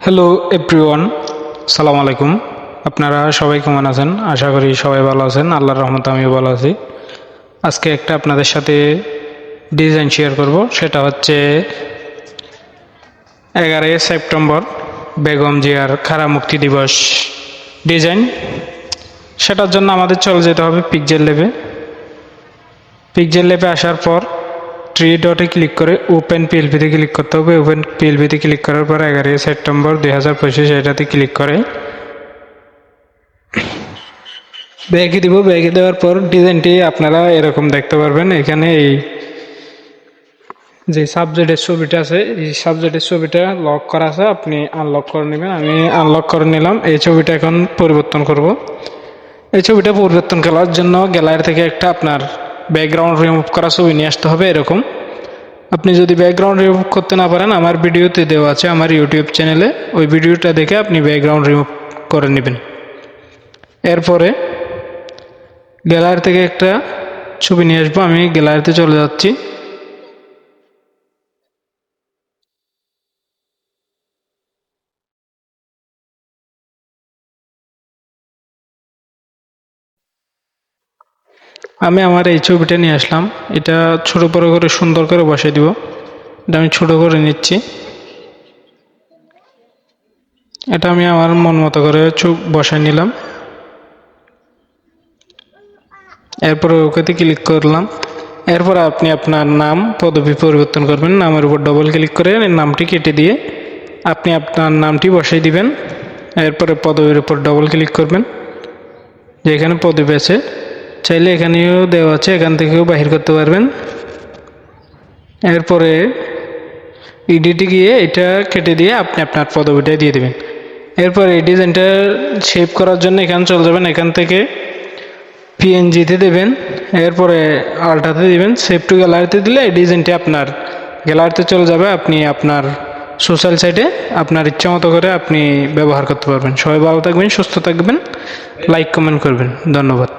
Hello everyone সালাম আলাইকুম আপনারা সবাই কেমন আছেন আশা করি সবাই ভালো আছেন আল্লাহর রহমতে আমিও ভালো আছি আজকে একটা আপনাদের সাথে ডিজাইন শেয়ার করব সেটা হচ্ছে এগারোই সেপ্টেম্বর বেগম জিয়ার খারা মুক্তি দিবস ডিজাইন সেটার জন্য আমাদের চলে যেতে হবে পিকজেল লেবে পিকজেল লেপে আসার পর থ্রি ডটে ক্লিক করে ওপেন পিএলপিতে ক্লিক করতে হবে। ওপেন পিএলপিতে ক্লিক করার পর এগারোই সেপ্টেম্বর দুই হাজার পঁচিশ এটাতে ক্লিক করে। ব্যাগে দিব। ব্যাগে দেওয়ার পর ডিজাইনটি আপনারা এরকম দেখতে পারবেন। এখানে এই যে সাবজেক্টের ছবিটা আছে, এই সাবজেক্টের ছবিটা লক করা আছে। আপনি আনলক করে নেবেন। আমি আনলক করে নিলাম। এই ছবিটা এখন পরিবর্তন করব। এই ছবিটা পরিবর্তন করার জন্য গ্যালারি থেকে একটা আপনার ব্যাকগ্রাউন্ড রিমুভ করা ছবি নিয়ে আসতে হবে এরকম। আপনি যদি ব্যাকগ্রাউন্ড রিমুভ করতে না পারেন, আমার ভিডিওতে দেওয়া আছে আমার ইউটিউব চ্যানেলে ওই ভিডিওটা দেখে আপনি ব্যাকগ্রাউন্ড রিমুভ করে নেবেন। এরপরে গ্যালারি থেকে একটা ছবি নিয়ে আসব। আমি গ্যালারিতে চলে যাচ্ছি। আমি আমার এই ছবিটা নিয়ে আসলাম। এটা ছোট বড় করে সুন্দর করে বসিয়ে দিব। এটা আমি ছোট করে নিচ্ছি। এটা আমি আমার মন মতো করে বসায় নিলাম। এরপরে ওকেতে ক্লিক করলাম। এরপর আপনি আপনার নাম, পদবি পরিবর্তন করবেন। নামের উপর ডবল ক্লিক করে নামটি কেটে দিয়ে আপনি আপনার নামটি বসাই দিবেন। এরপরে পদবির উপর ডবল ক্লিক করবেন। যেখানে পদবি আছে। চাইলে এখানেও দেওয়া আছে, এখান থেকেও বাহির করতে পারবেন। এরপরে ইডিটি গিয়ে এটা কেটে দিয়ে আপনি আপনার পদবিটা দিয়ে দেবেন। এরপর এই ডিজাইনটা শেপ করার জন্য এখানে চলে যাবেন, এখান থেকে পিএনজিতে দেবেন। এরপরে আলটাতে দেবেন। সেভ টু গ্যালারিতে দিলে এই ডিজাইনটি আপনার গ্যালারিতে চলে যাবে, আপনি আপনার সোশ্যাল সাইটে আপনার ইচ্ছা মতো করে আপনি ব্যবহার করতে পারবেন। সবাই ভালো থাকবেন, সুস্থ থাকবেন লাইক কমেন্ট করবেন। ধন্যবাদ।